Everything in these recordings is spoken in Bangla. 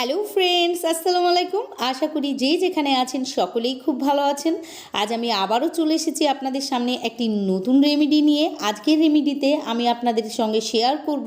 হ্যালো ফ্রেন্ডস আসসালামু আলাইকুম আশা করি যে যেখানে আছেন সকলেই খুব ভালো আছেন। আজ আমি আবারও চলে এসেছি আপনাদের সামনে একটি নতুন রেমেডি নিয়ে। আজকের রেমেডিতে আমি আপনাদের সঙ্গে শেয়ার করব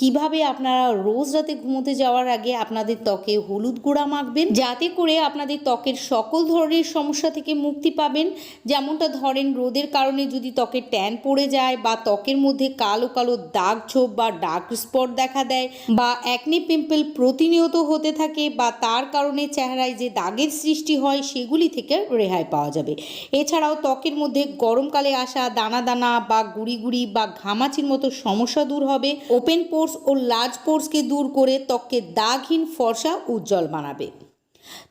কীভাবে আপনারা রোজ রাতে ঘুমোতে যাওয়ার আগে আপনাদের ত্বকে হলুদ গুঁড়া মাখবেন, যাতে করে আপনাদের ত্বকের সকল ধরনের সমস্যা থেকে মুক্তি পাবেন। যেমনটা ধরেন, রোদের কারণে যদি ত্বকে ট্যান পড়ে যায় বা ত্বকের মধ্যে কালো কালো দাগ ছোপ বা ডার্ক স্পট দেখা দেয় বা অ্যাকনি পিম্পল প্রতিনিয়ত হতে থাকে বা তার কারণে চেহারায় যে দাগের সৃষ্টি হয়, সেগুলি থেকে রেহাই পাওয়া যাবে। এছাড়াও ত্বকের মধ্যে গরমকালে আসা দানা দানা বা গুড়ি গুড়ি বা ঘামাচির মতো সমস্যা দূর হবে। ওপেন পোর্স ও লার্জ পোর্সকে দূর করে ত্বককে দাগহীন ফর্সা উজ্জ্বল বানাবে।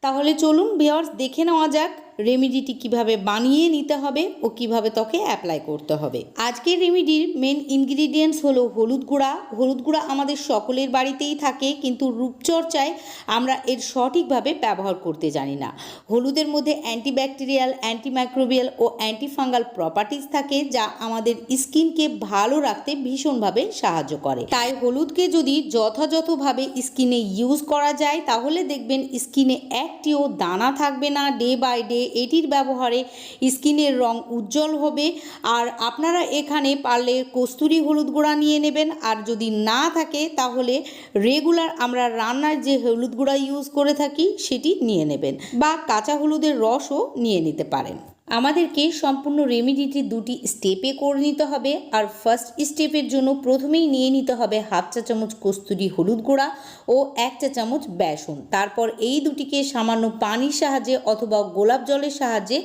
তাহলে চলুন ভিওর্স দেখে নেওয়া যাক রেমিডিটি কীভাবে বানিয়ে নিতে হবে ও কীভাবে ত্বকে অ্যাপ্লাই করতে হবে। আজকের রেমিডির মেন ইনগ্রিডিয়েন্টস হলো হলুদ গুঁড়া। হলুদ গুঁড়া আমাদের সকলের বাড়িতেই থাকে, কিন্তু রূপচর্চায় আমরা এর সঠিকভাবে ব্যবহার করতে জানি না। হলুদের মধ্যে অ্যান্টিব্যাকটেরিয়াল অ্যান্টিমাইক্রোবিয়াল ও অ্যান্টিফাঙ্গাল প্রপার্টিস থাকে, যা আমাদের স্কিনকে ভালো রাখতে ভীষণভাবে সাহায্য করে। তাই হলুদকে যদি যথাযথভাবে স্কিনে ইউজ করা যায়, তাহলে দেখবেন স্কিনে একটিও দানা থাকবে না ডে বাই ডে এটির ব্যবহারে স্কিনের রং উজ্জ্বল হবে। আর আপনারা এখানে পারলে কস্তুরি হলুদ গুঁড়া নিয়ে নেবেন। আর যদি না থাকে, তাহলে রেগুলার আমরা রান্নার যে হলুদ গুঁড়া ইউজ করে থাকি, সেটি নিয়ে নেবেন। বা কাঁচা হলুদের রসও নিয়ে নিতে পারেন। আমাদেরকে সম্পূর্ণ রেমিডিটি দুটি স্টেপে করে নিতে হবে। আর ফার্স্ট স্টেপের জন্য প্রথমেই নিয়ে নিতে হবে হাফ চা চামচ কস্তুরি হলুদ গুঁড়া ও এক চা চামচ বেসন। তারপর এই দুটিকে সামান্য পানির সাহায্যে অথবা গোলাপ জলের সাহায্যে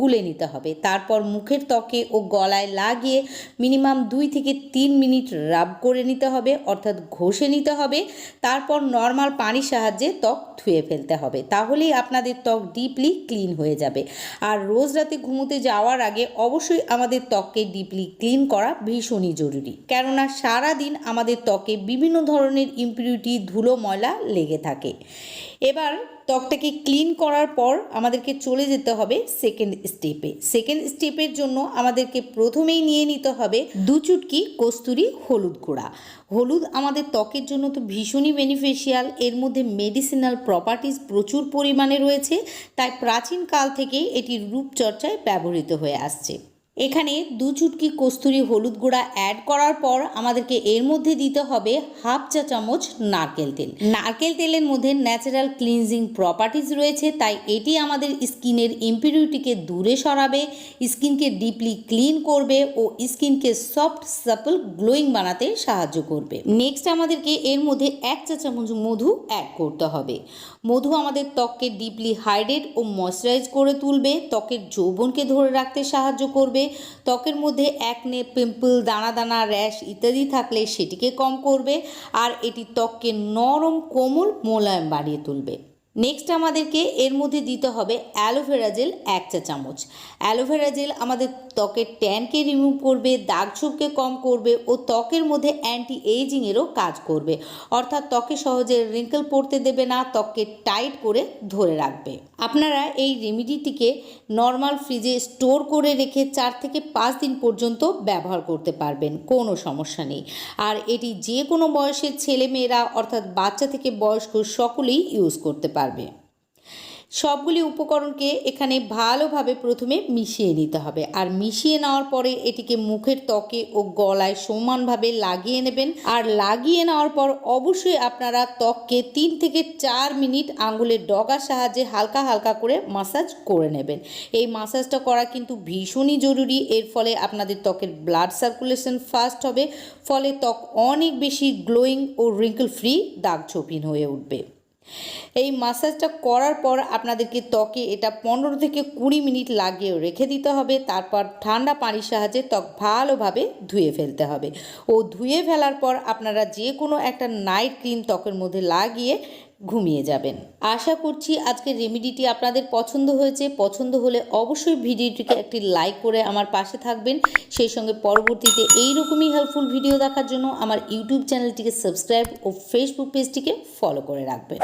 গুলে নিতে হবে। তারপর মুখের ত্বকে ও গলায় লাগিয়ে মিনিমাম দুই থেকে তিন মিনিট রাব করে নিতে হবে, অর্থাৎ ঘষে নিতে হবে। তারপর নর্মাল পানির সাহায্যে ত্বক ধুয়ে ফেলতে হবে। তাহলেই আপনাদের ত্বক ডিপলি ক্লিন হয়ে যাবে। আর রোজ ঘুমোতে যাওয়ার আগে অবশ্যই আমাদের ত্বককে ডিপলি ক্লিন করা ভীষণই জরুরি। কেননা সারা দিন আমাদের ত্বকে বিভিন্ন ধরনের ইম্পিউরিটি ধুলো, ময়লা লেগে থাকে। এবার ত্বকটাকে ক্লিন করার পর আমাদেরকে চলে যেতে হবে সেকেন্ড স্টেপে সেকেন্ড স্টেপের জন্য আমাদেরকে প্রথমেই নিয়ে নিতে হবে দু চুটকি কস্তুরি হলুদ গুঁড়া। হলুদ আমাদের ত্বকের জন্য তো ভীষণই বেনিফিশিয়াল এর মধ্যে মেডিসিনাল প্রপার্টিস প্রচুর পরিমাণে রয়েছে, তাই প্রাচীন কাল থেকেই এটি রূপচর্চায় ব্যবহৃত হয়ে আসছে। এখানে দু চুটকি কস্তুরি হলুদ গুঁড়া অ্যাড করার পর আমাদেরকে এর মধ্যে দিতে হবে হাফ চা চামচ নারকেল তেল। নারকেল তেলের মধ্যে ন্যাচারাল ক্লিনজিং প্রপার্টিস রয়েছে, তাই এটি আমাদের স্কিনের ইম্পিউরিটিকে দূরে সরাবে, স্কিনকে ডিপলি ক্লিন করবে ও স্কিনকে সফট সাপল গ্লোয়িং বানাতে সাহায্য করবে। নেক্সট আমাদেরকে এর মধ্যে এক চা চামচ মধু অ্যাড করতে হবে। মধু আমাদের ত্বককে ডিপলি হাইড্রেট ও ময়শ্চারাইজ করে তুলবে, ত্বকের যৌবনকে ধরে রাখতে সাহায্য করবে ত্বকের মধ্যে একনে, পিম্পল, দানা দানা, র্যাশ ইত্যাদি থাকলে সেটিকে কম করবে আর এটি ত্বককে নরম কোমল মোলায়েম বাড়িয়ে তুলবে। নেক্সট আমাদেরকে এর মধ্যে দিতে হবে অ্যালোভেরা জেল এক চা চামচ। অ্যালোভেরা জেল আমাদের ত্বকের ট্যানকে রিমুভ করবে, দাগ ছোপকে কম করবে ও ত্বকের মধ্যে অ্যান্টি এইজিংয়েরও কাজ করবে। অর্থাৎ ত্বকে সহজে রিঙ্কেল পড়তে দেবে না, ত্বককে টাইট করে ধরে রাখবে। আপনারা এই রেমিডিটিকে নর্মাল ফ্রিজে স্টোর করে রেখে চার থেকে পাঁচ দিন পর্যন্ত ব্যবহার করতে পারবেন, কোনো সমস্যা নেই। আর এটি যে কোনো বয়সের ছেলেমেয়েরা অর্থাৎ বাচ্চা থেকে বয়স্ক সকলেই ইউজ করতে পারবে। সবগুলি উপকরণকে এখানে ভালোভাবে প্রথমে মিশিয়ে নিতে হবে। আর মিশিয়ে নেওয়ার পরে এটিকে মুখের ত্বকে ও গলায় সমানভাবে লাগিয়ে নেবেন। আর লাগিয়ে নেওয়ার পর অবশ্যই আপনারা ত্বককে তিন থেকে চার মিনিট আঙুলের ডগার সাহায্যে হালকা হালকা করে মাসাজ করে নেবেন। এই মাসাজটা করা কিন্তু ভীষণই জরুরি। এর ফলে আপনাদের ত্বকের ব্লাড সার্কুলেশন ফাস্ট হবে। ফলে ত্বক অনেক বেশি গ্লোয়িং ও রিঙ্কল ফ্রি দাগ হয়ে উঠবে। এই মাসাজটা করার পর আপনাদেরকে ত্বকে এটা পনেরো থেকে কুড়ি মিনিট লাগিয়ে রেখে দিতে হবে। তারপর ঠান্ডা পানির সাহায্যে ত্বক ভালোভাবে ধুয়ে ফেলতে হবে। ও ধুয়ে ফেলার পর আপনারা যে কোনো একটা নাইট ক্রিম ত্বকের মধ্যে লাগিয়ে ঘুমিয়ে যাবেন। আশা করছি আজকের রেমিডিটি আপনাদের পছন্দ হয়েছে। পছন্দ হলে অবশ্যই ভিডিওটিকে একটি লাইক করে আমার পাশে থাকবেন। সেই সঙ্গে পরবর্তীতে এই রকমই হেল্পফুল ভিডিও দেখার জন্য আমার ইউটিউব চ্যানেলটিকে সাবস্ক্রাইব ও ফেসবুক পেজটিকে ফলো করে রাখবেন।